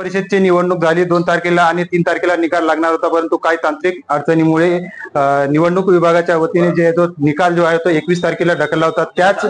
परिषदची निवडणूक झाली दोन तारखेला आणि तीन तारखेला निकाल लागणार होता परंतु काही तांत्रिक अडचणीमुळे निवडणूक विभागाच्या वतीने जे जो निकाल जो आहे तो एकवीस तारखेला ढकलला होता. त्याच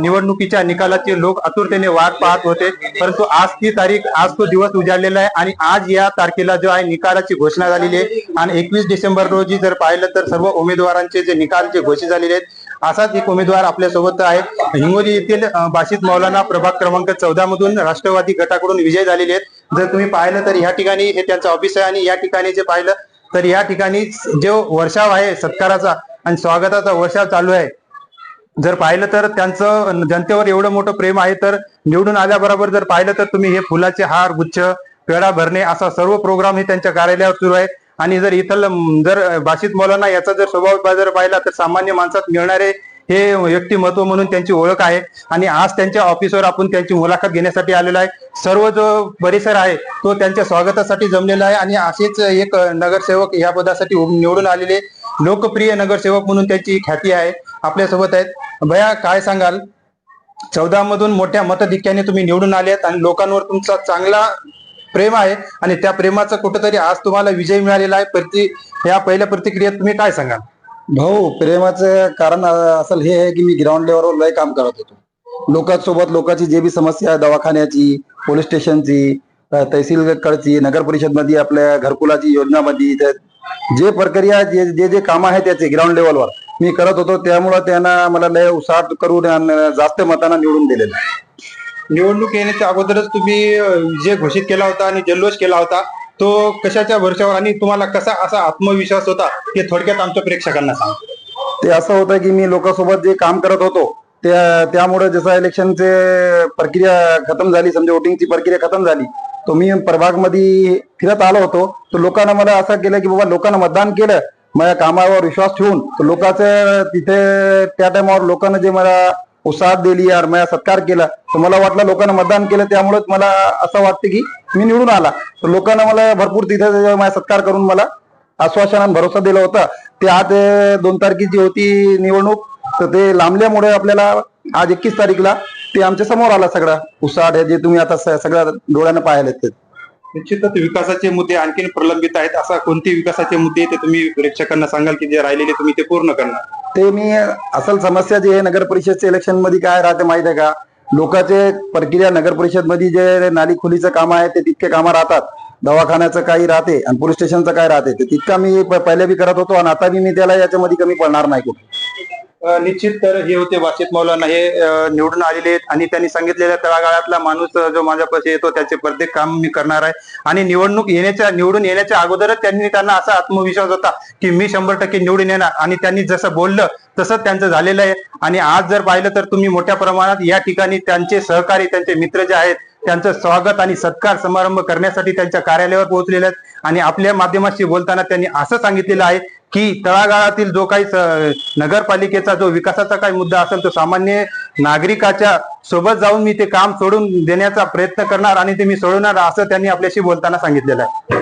निवडणुकीच्या निकालाची लोक आतुरतेने वाट पाहत होते परंतु आज ती तारीख आज तो दिवस उजाडलेला आहे आणि आज या तारखेला जो आहे निकालाची घोषणा झालेली आहे. आणि एकवीस डिसेंबर रोजी जर पाहिलं तर सर्व उमेदवारांचे जे निकाल जे घोषित झालेले आहेत असाच एक उमेदवार आपल्यासोबत आहे हिंगोली येथील अं, बाशित मौलाना प्रभाग क्रमांक चौदा मधून राष्ट्रवादी गटाकडून विजय झालेले आहेत. जर तुम्ही पाहिलं तर या ठिकाणी हे त्यांचं ऑफिस आहे आणि या ठिकाणी जे पाहिलं तर या ठिकाणी जो वर्षाव आहे सत्काराचा आणि स्वागताचा वर्षाव चालू आहे. जर पाहिलं तर त्यांचं जनतेवर एवढं मोठं प्रेम आहे तर निवडून आल्याबरोबर जर पाहिलं तर तुम्ही हे फुलाचे हार गुच्छ पेढा भरणे असा सर्व प्रोग्राम हे त्यांच्या कार्यालयावर सुरू आहे. आणि जर इथलं जर भाषित मौलाना याचा जर स्वभाव जर पाहिला तर सामान्य माणसात मिळणारे हे व्यक्तिमत्व म्हणून त्यांची ओळख आहे. आणि आज त्यांच्या ऑफिसवर आपण त्यांची मुलाखत घेण्यासाठी आलेलो आहे. सर्व जो परिसर आहे तो त्यांच्या स्वागतासाठी जमलेला आहे. आणि असेच एक नगरसेवक या पदासाठी निवडून आलेले लोकप्रिय नगरसेवक म्हणून त्यांची ख्याती आहे. आपल्यासोबत आहेत. भया काय सांगाल? चौदा मधून मोठ्या मतधिक्याने तुम्ही निवडून आलेत आणि लोकांवर तुमचा चांगला प्रेम आहे आणि त्या प्रेमाचा कुठेतरी आज तुम्हाला विजय मिळालेला आहे. प्रति या पहिल्या प्रतिक्रियेत तुम्ही काय सांगाल? भाऊ प्रेमाचं कारण असं असल हे आहे की मी ग्राउंड लेवलवर लय काम करत होतो. लोकांसोबत लोकांची जे बी समस्या आहे दवाखान्याची पोलीस स्टेशनची अं, तहसील कडची नगर परिषदमध्ये आपल्या घरकुलाची योजनामध्ये त्या- जे प्रक्रिया जे जे जे काम आहे त्याचे ग्राउंड लेवलवर मी करत होतो. त्यामुळं त्यांना मला लय उत्साह करून आणि जास्त मतांना निवडून दिलेलं आहे. निवडणूक येण्याच्या अगोदरच तुम्ही विजय घोषित केला होता आणि जल्लोष केला होता तो कशाच्या वर्षावर आणि तुम्हाला कसा असा आत्मविश्वास होता हे थोडक्यात आमच्या प्रेक्षकांना सांग. ते असं होतं की मी लोकांसोबत जे काम करत होतो त्या त्यामुळे जसं इलेक्शनचे प्रक्रिया खतम झाली समजा वोटिंगची प्रक्रिया खतम झाली तो मी प्रभागमध्ये फिरत आलो होतो तर लोकांना मला असं केलं की बाबा लोकांना मतदान केलं माझ्या कामावर विश्वास ठेवून लोकांचं तिथे त्या टायमावर लोकांना जे मला उत्साह दिली यार माझा सत्कार केला. तर मला वाटलं लोकांना मतदान केलं त्यामुळेच मला असं वाटतं की मी निवडून आला. तर लोकांना मला भरपूर तिथे माझा सत्कार करून मला आश्वासन भरोसा दिला होता. ते आज दोन तारखेची होती निवडणूक तर ते लांबल्यामुळे आपल्याला आज एकवीस तारीखला ते आमच्यासमोर आला सगळा. उसाड आहे जे तुम्ही आता सगळ्या डोळ्यानं पाहिले ते. निश्चितच विकासाचे मुद्दे आणखीन प्रलंबित आहेत. असा कोणते विकासाचे मुद्दे ते तुम्ही प्रेक्षकांना सांगाल की जे राहिलेले तुम्ही ते पूर्ण करणार? ते मी असल समस्या जी आहे नगर परिषदच्या इलेक्शनमध्ये काय राहते माहिती आहे का? लोकांचे प्रक्रिया नगर परिषदमध्ये जे नाली खोलीचं काम आहे ते तितके कामं राहतात. दवाखान्याचं काही राहते आणि पोलीस स्टेशनचं काय राहते. ते तितका मी पहिले बी करत होतो आणि आता बी मी त्याला याच्यामध्ये कमी पडणार नाही कुठे. निश्चित तर हे होते वाचित मौलाना. हे निवडून आलेले आहेत आणि त्यांनी सांगितलेल्या तळागाळातला माणूस जो माझ्यापाशी येतो त्याचे प्रत्येक काम मी करणार आहे. आणि निवडणूक येण्याच्या निवडून येण्याच्या अगोदरच त्यांनी त्यांना असा आत्मविश्वास होता की मी शंभर टक्के निवडून येणार. आणि त्यांनी जसं बोललं तसंच त्यांचं झालेलं आहे. आणि आज जर पाहिलं तर तुम्ही मोठ्या प्रमाणात या ठिकाणी त्यांचे सहकारी त्यांचे मित्र जे आहेत त्यांचं स्वागत आणि सत्कार समारंभ करण्यासाठी त्यांच्या कार्यालयावर पोहोचलेले आहेत. आणि आपल्या माध्यमाशी बोलताना त्यांनी असं सांगितलेलं आहे की तळागाळातील जो काही नगरपालिकेचा जो विकासाचा काही मुद्दा असेल तो सामान्य नागरिकाच्या सोबत जाऊन मी ते काम सोडून देण्याचा प्रयत्न करणार आणि ते मी सोडवणार असं त्यांनी आपल्याशी बोलताना सांगितलेलं आहे.